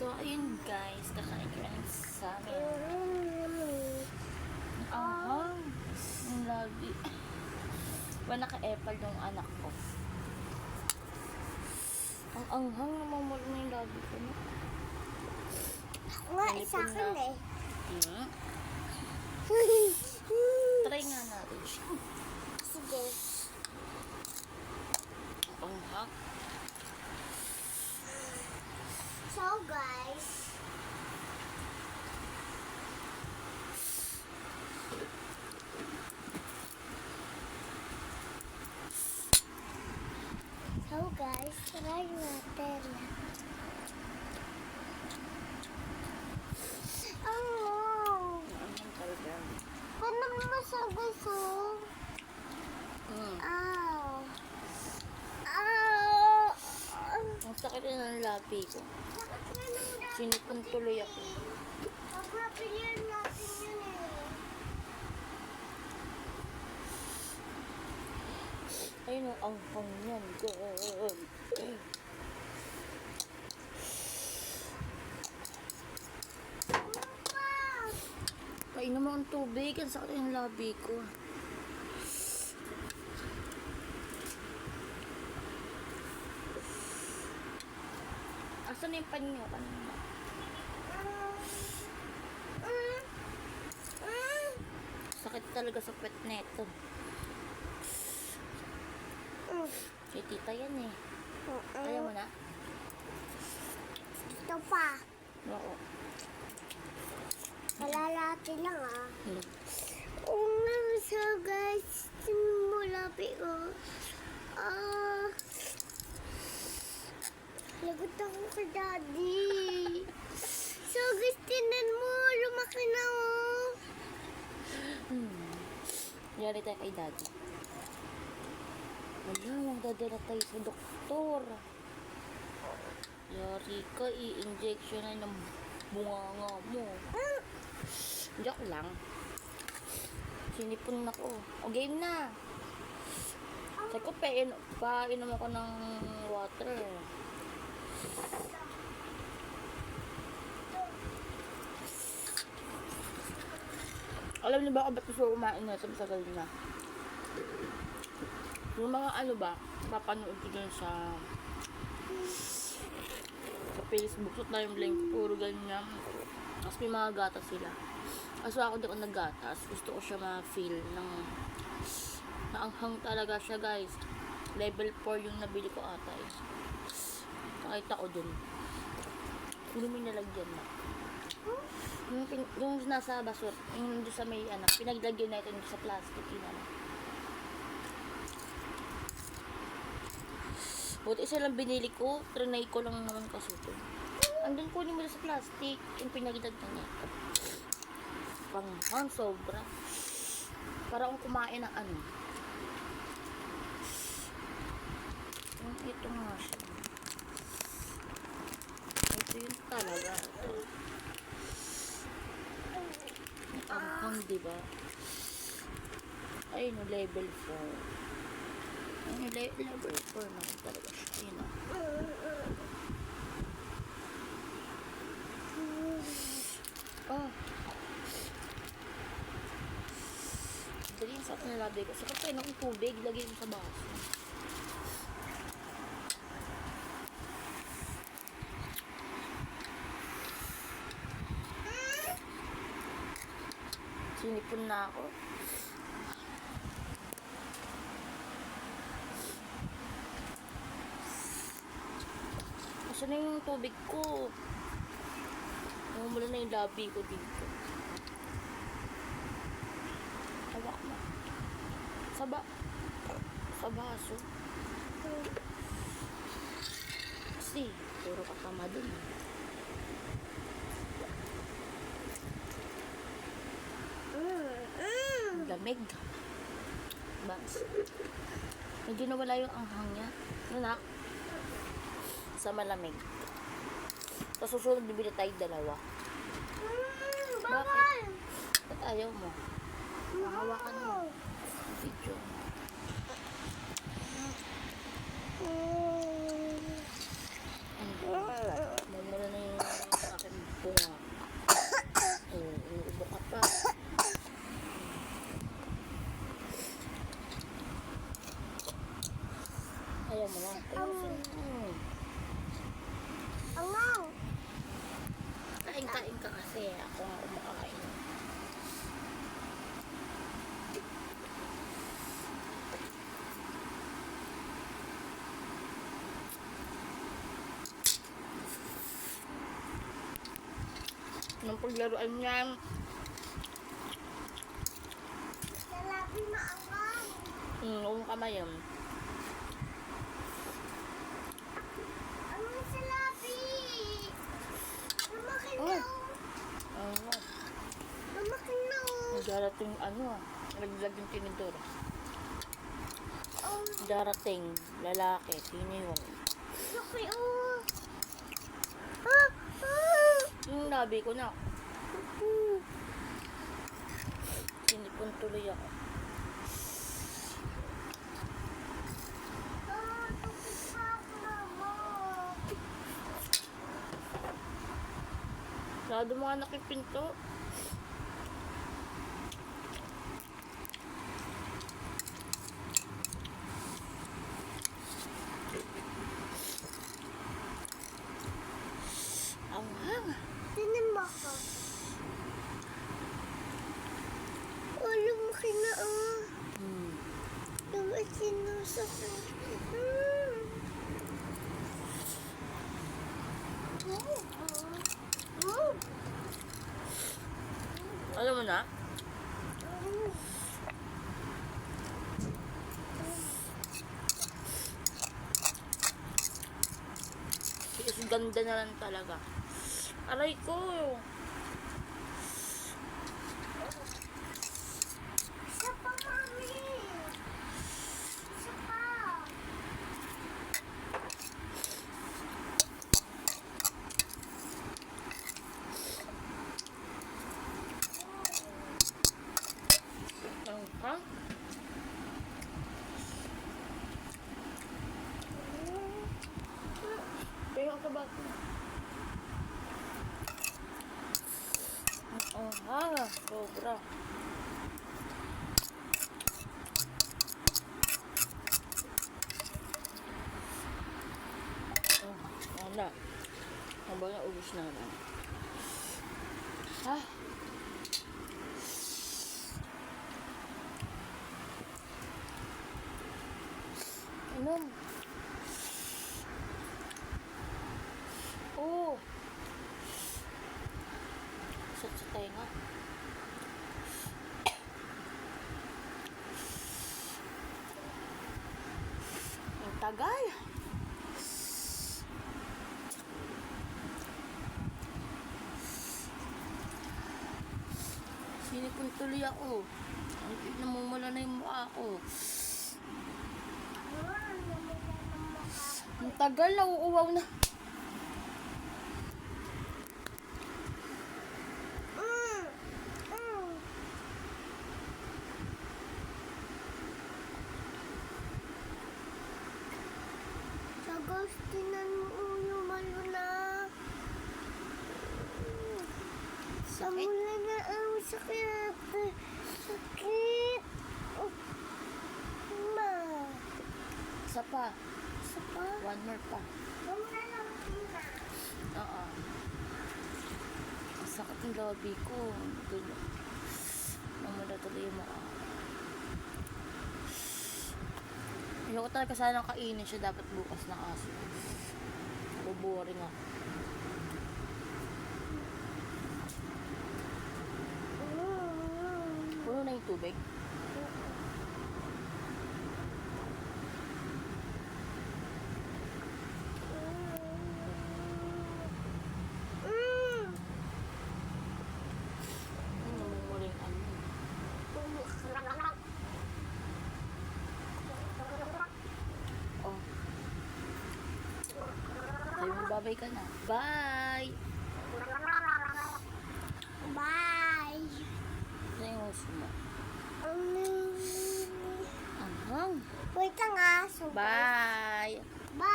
So, ayun guys, kakain lang sa amin. Ahang. Ang lagi. Ba naka-epal yung anak ko. Ang anghang namamalo na yung lagi ko. No? Nga, Nalipon sa akin na. eh. Hmm? Try nga natin siya. Sige. Ang anghang. So guys, So guys, try natin. Ano? Ang anghang talaga. Ano masabi so? Hmm. Ow. Ow. Ang sakit na ng labi ko. Sinipon tuloy ako. Pagpapilihan natin yun eh. Ayun ang anghang yan. Girl. Wow. Kainom mo ang tubig. Ang sakit ng labi ko. Asan yung panyo? Kanina. Sakit talaga sa pet neto. Mm. Kay tita yan eh. Mm. Kaya mo na? Ito pa. Oo. Kalalati lang ah. Hmm. Oo nga, so guys, simulabi ko. Ah. Lagot ako kay daddy. So guys, tinan mo, lumaki na oh. Hmm. Yari tayo kay daddy. Wala, magdadala tayo sa doktor. Yari ka, i-injection na ng bunganga mo. Joke lang. Sinipon na ko. O, game na. Sabi ko, pain, painom ako ng water. Alam niyo ba ako ba't gusto kumain na sa tagal na? Yung mga ano ba, papanood ko dun sa sa Facebook, so tayong link, puro ganyan. Tapos may mga gatas sila. Kaso ako di ako naggatas. Gusto ko siya ma-feel ng naanghang talaga siya guys. Level 4 yung nabili ko ata eh. Nakita ko dun. Hindi may nalagyan na. Yung, yung nasa basur, yung doon sa may ano, pinaglagyan natin sa plastic yun ano. Buti isa lang binili ko, trinay ko lang naman kasi ito. Andun ko mo sa plastic, yung pinaglagyan niya. Panghang sobra. Para akong kumain ng ano. Ito nga siya. Ito yun talaga. Ito. Ang anghang, di ba? Ayun, level 4. Le- level 4 naman talaga siya. Ayun, no. Oh. Dali yung sakit na labi ko. Sakit tayo ng tubig, lagay mo sa baso. Sinipon na ako. Kasi na yung tubig ko. Namumula na yung labi ko dito. Hawak mo. Sa ba? Sa baso. Kasi, puro katama dun. eh. Lamig. Bas. Medyo nawala yung anghang niya. Anak. Sa malamig. Sa susunod, bibili tayo dalawa. Mm. Bawal. Ba't ayaw mo? Mahawakan mo. Video. Mm. Ano ba? Mamula na yung Nung paglaruan niyan, Salabi maangang. mm, yung kamay yun. Anong salabi? Lumaki na. Ano, Lumaki na. darating ano, naglag yung tinidor. Oh, Darating, lalaki, sino yun? laki oh. Ah, ah. Yung labi ko na, sinipon tuloy ako. Lado mga nakipinto. Ang hang. Tinimba ka. Oh, lumaki na ah. Hmm. Lumaki na sa Hmm. Oh, oh. Oh. Alam mo na? Oh. Ganda na lang talaga. Aray ko. Isa pa, mami. Isa pa. Ang hang. Ang hang. ah. Sobra. Oh, wala. Ang ubus na naman. Ah. Inom. Oo. Sat sa tenga. Ang tagal. Sinipon tuloy ako. Namumula na yung mukha ko. Ang tagal, nauuwaw na. Mm. Mm. Sa gustinan mo ulo malo na. Sa Sakit? mula na ang sakit. Sakit. Oh. Ma. Isa pa. Isa pa. One more pa. Huwag na lang. Oo. Ang sakit ng labi ko. Dulo. Namula tuloy yung mukha. Ayoko talaga sana kainin siya dapat bukas na aso. Boboring ako. Mm. Puno na yung tubig. Oh. Babay ka na. Bye! Bye. Ano yung gusto Anghang. Wait lang ah. Bye! Bye.